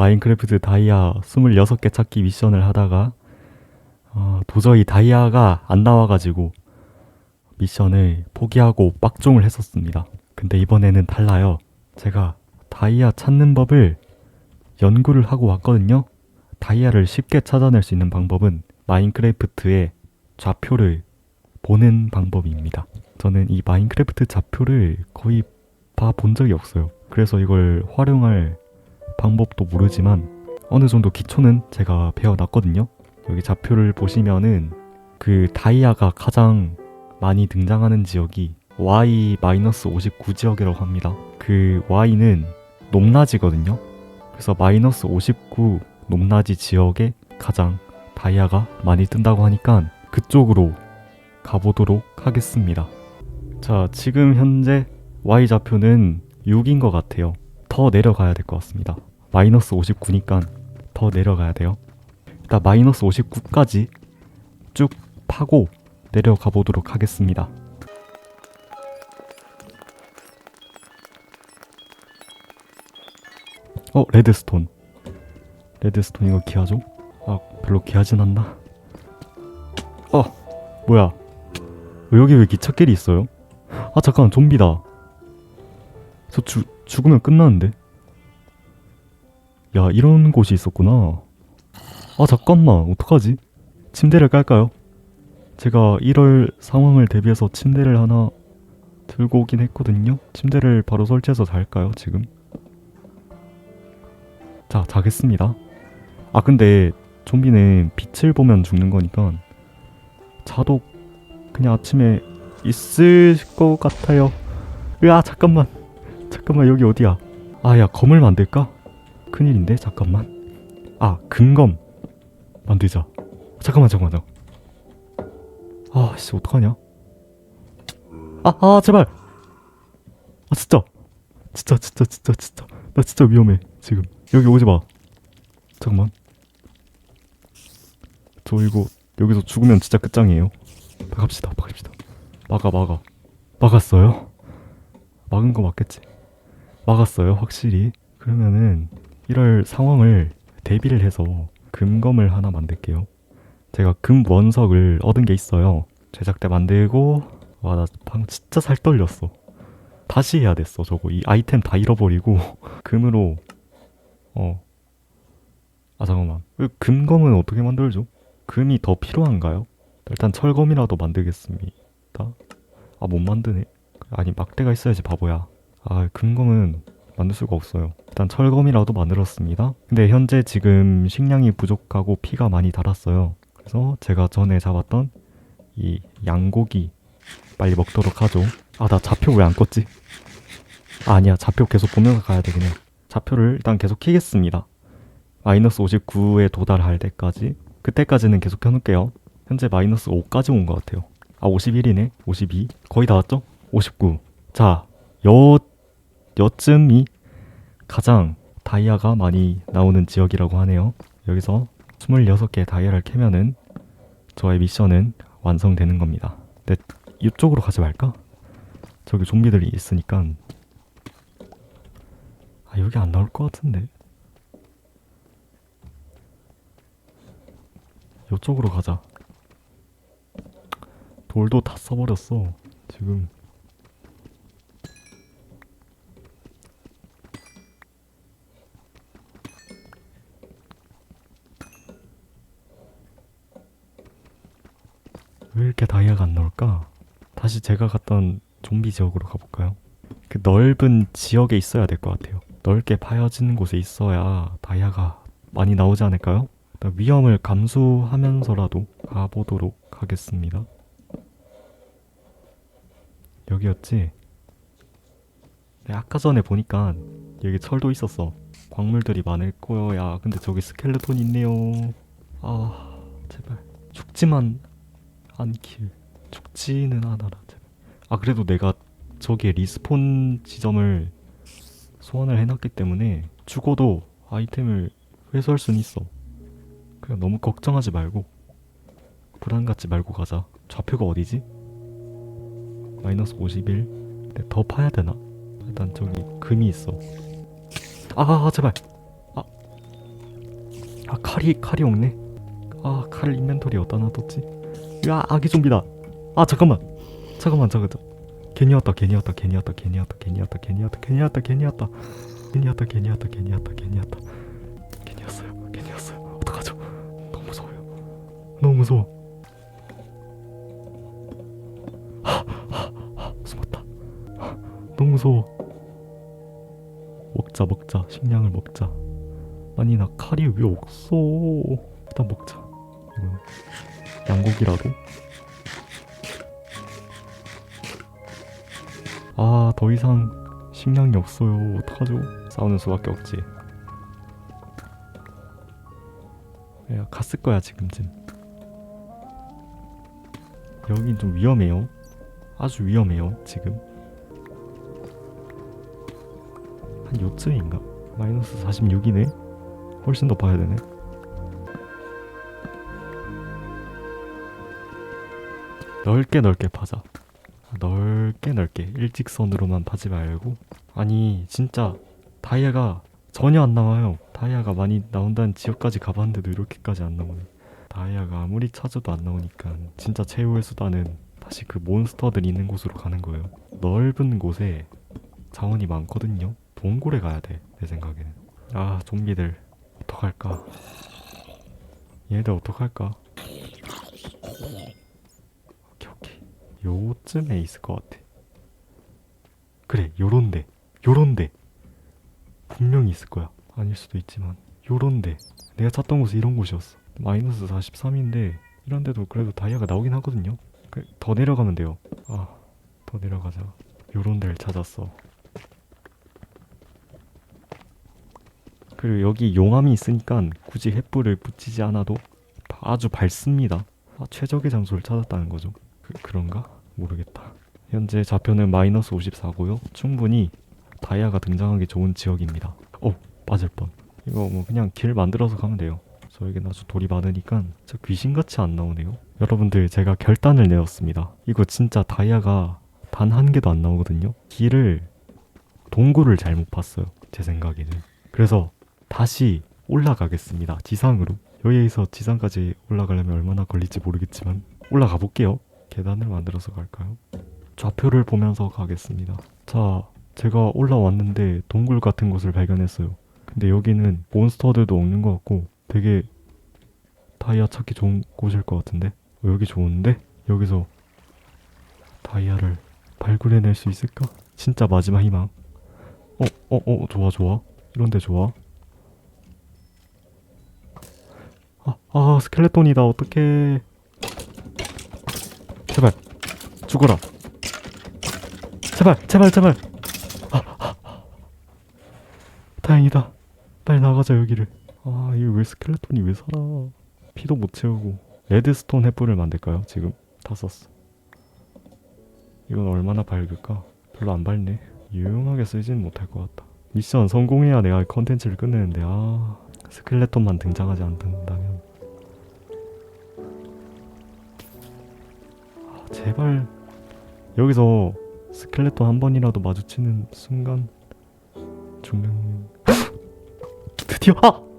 마인크래프트 다이아 26개 찾기 미션을 하다가 어, 도저히 다이아가 안 나와가지고 미션을 포기하고 빡종을 했었습니다. 근데 이번에는 달라요. 제가 다이아 찾는 법을 연구를 하고 왔거든요. 다이아를 쉽게 찾아낼 수 있는 방법은 마인크래프트의 좌표를 보는 방법입니다. 저는 이 마인크래프트 좌표를 거의 봐 본 적이 없어요. 그래서 이걸 활용할 방법도 모르지만 어느 정도 기초는 제가 배워놨거든요. 여기 좌표를 보시면은 그 다이아가 가장 많이 등장하는 지역이 Y-59 지역이라고 합니다. 그 Y는 높낮이거든요. 그래서 마이너스 59 높낮이 지역에 가장 다이아가 많이 뜬다고 하니까 그쪽으로 가보도록 하겠습니다. 자, 지금 현재 Y 좌표는 6인 것 같아요. 더 내려가야 될 것 같습니다. 마이너스 59니까 더 내려가야 돼요. 일단 마이너스 59까지 쭉 파고 내려가 보도록 하겠습니다. 어, 레드스톤. 레드스톤 이거 귀하죠? 아, 별로 귀하진 않나? 어, 뭐야? 어, 여기 왜 기찻길이 있어요? 아, 잠깐, 좀비다. 저 죽, 죽으면 끝나는데? 야, 이런 곳이 있었구나. 아, 잠깐만, 어떡하지? 침대를 깔까요? 제가 이럴 상황을 대비해서 침대를 하나 들고 오긴 했거든요. 침대를 바로 설치해서 잘까요, 지금? 자, 자겠습니다. 아, 근데 좀비는 빛을 보면 죽는 거니까 자도 그냥 아침에 있을 것 같아요. 으아, 잠깐만. 잠깐만, 여기 어디야? 아, 야, 검을 만들까? 큰일인데, 잠깐만. 아, 금검. 만들자. 잠깐만, 잠깐만. 아, 씨, 어떡하냐? 아, 아, 제발! 아, 진짜! 진짜, 진짜, 진짜, 진짜. 나 진짜 위험해, 지금. 여기 오지 마. 잠깐만. 저 이거 여기서 죽으면 진짜 끝장이에요. 박합시다, 박합시다. 막아, 막아. 막았어요? 막은 거 맞겠지? 막았어요, 확실히. 그러면은 이럴 상황을 대비를 해서 금검을 하나 만들게요. 제가 금 원석을 얻은 게 있어요. 제작 때 만들고 와 나 방금 진짜 살 떨렸어. 다시 해야 됐어 저거 이 아이템 다 잃어버리고 금으로 어. 아 잠깐만. 그 금검은 어떻게 만들죠? 금이 더 필요한가요? 일단 철검이라도 만들겠습니다. 아 못 만드네. 아니 막대가 있어야지 바보야. 아 금검은 만들 수가 없어요. 일단 철검이라도 만들었습니다. 근데 현재 지금 식량이 부족하고 피가 많이 달았어요. 그래서 제가 전에 잡았던 이 양고기 빨리 먹도록 하죠. 아 나 좌표 왜 안 껐지? 아, 아니야 좌표 계속 보면서 가야 돼 그냥. 좌표를 일단 계속 키겠습니다. 마이너스 59에 도달할 때까지 그때까지는 계속 켜놓을게요. 현재 마이너스 5까지 온 것 같아요. 아 51이네 52 거의 다 왔죠? 59 자, 여, 여쯤이 가장 다이아가 많이 나오는 지역이라고 하네요. 여기서 26개의 다이아를 캐면은 저의 미션은 완성되는 겁니다. 근데 이쪽으로 가지 말까? 저기 좀비들이 있으니까 아 여기 안 나올 것 같은데 이쪽으로 가자 돌도 다 써버렸어 지금 왜 이렇게 다이아가 안 나올까? 다시 제가 갔던 좀비 지역으로 가볼까요? 그 넓은 지역에 있어야 될 것 같아요. 넓게 파여진 곳에 있어야 다이아가 많이 나오지 않을까요? 위험을 감수하면서라도 가보도록 하겠습니다. 여기였지? 네, 아까 전에 보니까 여기 철도 있었어. 광물들이 많을 거야. 근데 저기 스켈레톤 있네요. 아, 제발. 죽지만 않길. 죽지는 않아라, 제발. 아, 그래도 내가 저기에 리스폰 지점을 소환을 해놨기 때문에 죽어도 아이템을 회수할 수는 있어. 그냥 너무 걱정하지 말고 불안 갖지 말고 가자. 좌표가 어디지? 마이너스 51. 근데 더 파야 되나? 일단 저기 금이 있어. 아 제발. 아 아 칼이 칼이 없네 아칼 인벤토리 어디다 놔뒀지 야 아기 좀비다. 아 잠깐만. 잠깐만 잠깐만. 괜히 왔다 괜히 왔다 괜히 왔다 괜히 왔다 괜히 왔다 괜히 왔다 괜히 왔다 괜히 왔다. 괜히 왔다 괜히 왔다 괜히 왔다 괜히 왔다. 괜히 왔어요 괜히 왔어요. 어떡하죠? 너무 무서워요. 너무 무서워. 숨었다. 하, 너무 무서워. 먹자 먹자. 식량을 먹자. 아니 나 칼이 왜 없어? 일단 먹자. 이거 양고기라도? 아 더 이상 식량이 없어요. 어떡하죠? 싸우는 수밖에 없지. 야 갔을 거야 지금쯤 여긴 좀 위험해요. 아주 위험해요 지금. 한 요쯤인가? 마이너스 46이네? 훨씬 더 봐야 되네 넓게 넓게 파자. 넓게 넓게 일직선으로만 파지 말고. 아니 진짜 다이아가 전혀 안 나와요. 다이아가 많이 나온다는 지역까지 가봤는데도 이렇게까지 안 나오네. 다이아가 아무리 찾아도 안 나오니까 진짜 최후의 수단은 다시 그 몬스터들 있는 곳으로 가는 거예요. 넓은 곳에 자원이 많거든요. 동굴에 가야 돼 내 생각에는. 아 좀비들. 어떡할까? 얘들 어떡할까 요쯤에 있을 것 같아. 그래 요런데 요런데. 분명히 있을 거야. 아닐 수도 있지만. 요런데. 내가 찾던 곳이 이런 곳이었어. 마이너스 43인데 이런데도 그래도 다이아가 나오긴 하거든요. 그, 더 내려가면 돼요. 아 더 내려가자. 요런 데를 찾았어. 그리고 여기 용암이 있으니까 굳이 횃불을 붙이지 않아도 아주 밝습니다. 아, 최적의 장소를 찾았다는 거죠 그, 그런가? 모르겠다. 현재 좌표는 마이너스 54고요. 충분히 다이아가 등장하기 좋은 지역입니다. 어 맞을 뻔. 이거 뭐 그냥 길 만들어서 가면 돼요. 저에겐 아주 돌이 많으니까 진짜 귀신같이 안 나오네요. 여러분들 제가 결단을 내었습니다. 이거 진짜 다이아가 단 한 개도 안 나오거든요. 길을 동굴을 잘못 봤어요 제 생각에는. 그래서 다시 올라가겠습니다 지상으로. 여기에서 지상까지 올라가려면 얼마나 걸릴지 모르겠지만 올라가 볼게요 계단을 만들어서 갈까요? 좌표를 보면서 가겠습니다. 자 제가 올라왔는데 동굴 같은 곳을 발견했어요. 근데 여기는 몬스터들도 없는 것 같고 되게 다이아 찾기 좋은 곳일 것 같은데? 어, 여기 좋은데? 여기서 다이아를 발굴해낼 수 있을까? 진짜 마지막 희망. 어 어, 어, 좋아 좋아. 이런데 좋아. 아, 아 스켈레톤이다. 어떡해 제발. 죽어라. 제발 제발 제발. 아, 아, 아. 다행이다. 빨리 나가자 여기를. 아 이거 왜 스켈레톤이 왜 살아? 피도 못 채우고. 레드스톤 횃불을 만들까요? 지금 다 썼어. 이건 얼마나 밝을까? 별로 안 밝네. 유용하게 쓰지는 못할 것 같다. 미션 성공해야 내가 컨텐츠를 끝내는데 아 스켈레톤만 등장하지 않는다면 제발 여기서 스켈레톤 한 번이라도 마주치는 순간 죽는 드디어! 아